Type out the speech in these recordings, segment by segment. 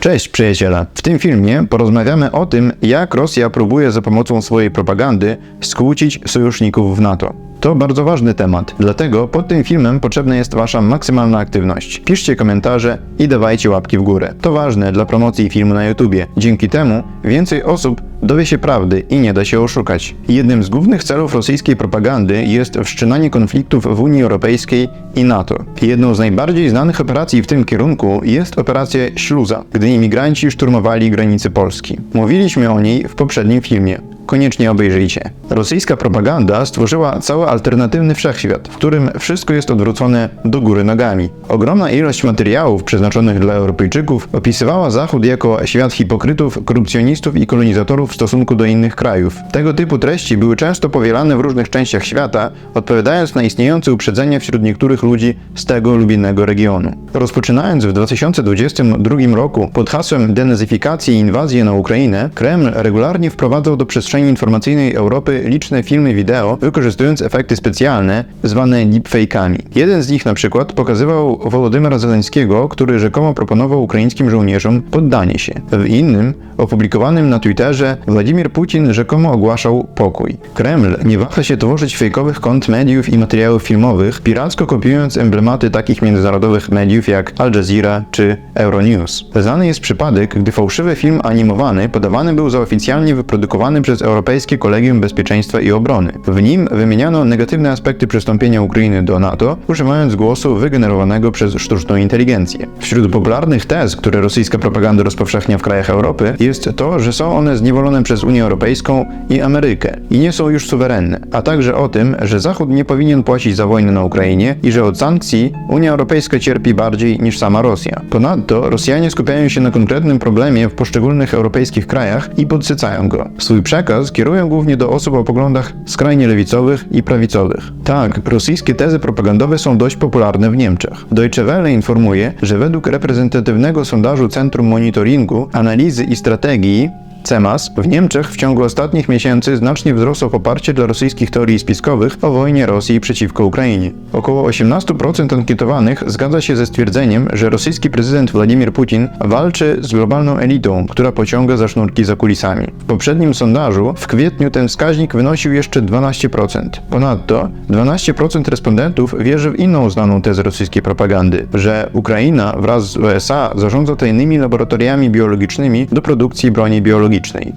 Cześć przyjaciele! W tym filmie porozmawiamy o tym, jak Rosja próbuje za pomocą swojej propagandy skłócić sojuszników w NATO. To bardzo ważny temat, dlatego pod tym filmem potrzebna jest Wasza maksymalna aktywność. Piszcie komentarze i dawajcie łapki w górę. To ważne dla promocji filmu na YouTubie. Dzięki temu więcej osób dowie się prawdy i nie da się oszukać. Jednym z głównych celów rosyjskiej propagandy jest wszczynanie konfliktów w Unii Europejskiej i NATO. Jedną z najbardziej znanych operacji w tym kierunku jest operacja Śluza, gdy imigranci szturmowali granice Polski. Mówiliśmy o niej w poprzednim filmie. Koniecznie obejrzyjcie. Rosyjska propaganda stworzyła cały alternatywny wszechświat, w którym wszystko jest odwrócone do góry nogami. Ogromna ilość materiałów przeznaczonych dla Europejczyków opisywała Zachód jako świat hipokrytów, korupcjonistów i kolonizatorów w stosunku do innych krajów. Tego typu treści były często powielane w różnych częściach świata, odpowiadając na istniejące uprzedzenia wśród niektórych ludzi z tego lub innego regionu. Rozpoczynając w 2022 roku pod hasłem denazyfikacji i inwazji na Ukrainę, Kreml regularnie wprowadzał do przestrzeni informacyjnej Europy liczne filmy wideo, wykorzystując efekty specjalne zwane deepfake'ami. Jeden z nich na przykład pokazywał Wolodymyra Zeleńskiego, który rzekomo proponował ukraińskim żołnierzom poddanie się. W innym, opublikowanym na Twitterze, Władimir Putin rzekomo ogłaszał pokój. Kreml nie waha się tworzyć fejkowych kont mediów i materiałów filmowych, piracko kopiując emblematy takich międzynarodowych mediów jak Al Jazeera czy Euronews. Znany jest przypadek, gdy fałszywy film animowany podawany był za oficjalnie wyprodukowany przez Europejskie Kolegium Bezpieczeństwa i Obrony. W nim wymieniano negatywne aspekty przystąpienia Ukrainy do NATO, używając głosu wygenerowanego przez sztuczną inteligencję. Wśród popularnych tez, które rosyjska propaganda rozpowszechnia w krajach Europy, jest to, że są one zniewolone przez Unię Europejską i Amerykę i nie są już suwerenne, a także o tym, że Zachód nie powinien płacić za wojnę na Ukrainie i że od sankcji Unia Europejska cierpi bardziej niż sama Rosja. Ponadto Rosjanie skupiają się na konkretnym problemie w poszczególnych europejskich krajach i podsycają go. Swój przekaz kierują głównie do osób o poglądach skrajnie lewicowych i prawicowych. Tak, rosyjskie tezy propagandowe są dość popularne w Niemczech. Deutsche Welle informuje, że według reprezentatywnego sondażu Centrum Monitoringu, Analizy i Strategii CEMAS w Niemczech w ciągu ostatnich miesięcy znacznie wzrosło poparcie dla rosyjskich teorii spiskowych o wojnie Rosji przeciwko Ukrainie. Około 18% ankietowanych zgadza się ze stwierdzeniem, że rosyjski prezydent Władimir Putin walczy z globalną elitą, która pociąga za sznurki za kulisami. W poprzednim sondażu w kwietniu ten wskaźnik wynosił jeszcze 12%. Ponadto 12% respondentów wierzy w inną znaną tezę rosyjskiej propagandy, że Ukraina wraz z USA zarządza tajnymi laboratoriami biologicznymi do produkcji broni biologicznej.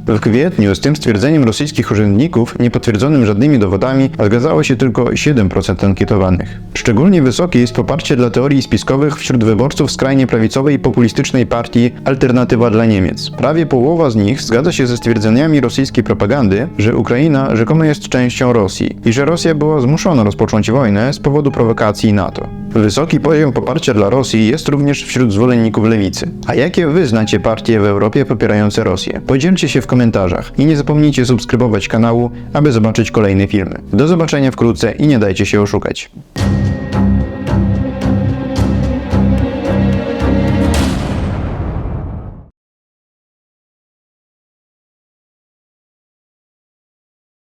W kwietniu z tym stwierdzeniem rosyjskich urzędników, niepotwierdzonym żadnymi dowodami, zgadzało się tylko 7% ankietowanych. Szczególnie wysokie jest poparcie dla teorii spiskowych wśród wyborców skrajnie prawicowej i populistycznej partii Alternatywa dla Niemiec. Prawie połowa z nich zgadza się ze stwierdzeniami rosyjskiej propagandy, że Ukraina rzekomo jest częścią Rosji i że Rosja była zmuszona rozpocząć wojnę z powodu prowokacji NATO. Wysoki poziom poparcia dla Rosji jest również wśród zwolenników lewicy. A jakie wy znacie partie w Europie popierające Rosję? Podzielcie się w komentarzach i nie zapomnijcie subskrybować kanału, aby zobaczyć kolejne filmy. Do zobaczenia wkrótce i nie dajcie się oszukać.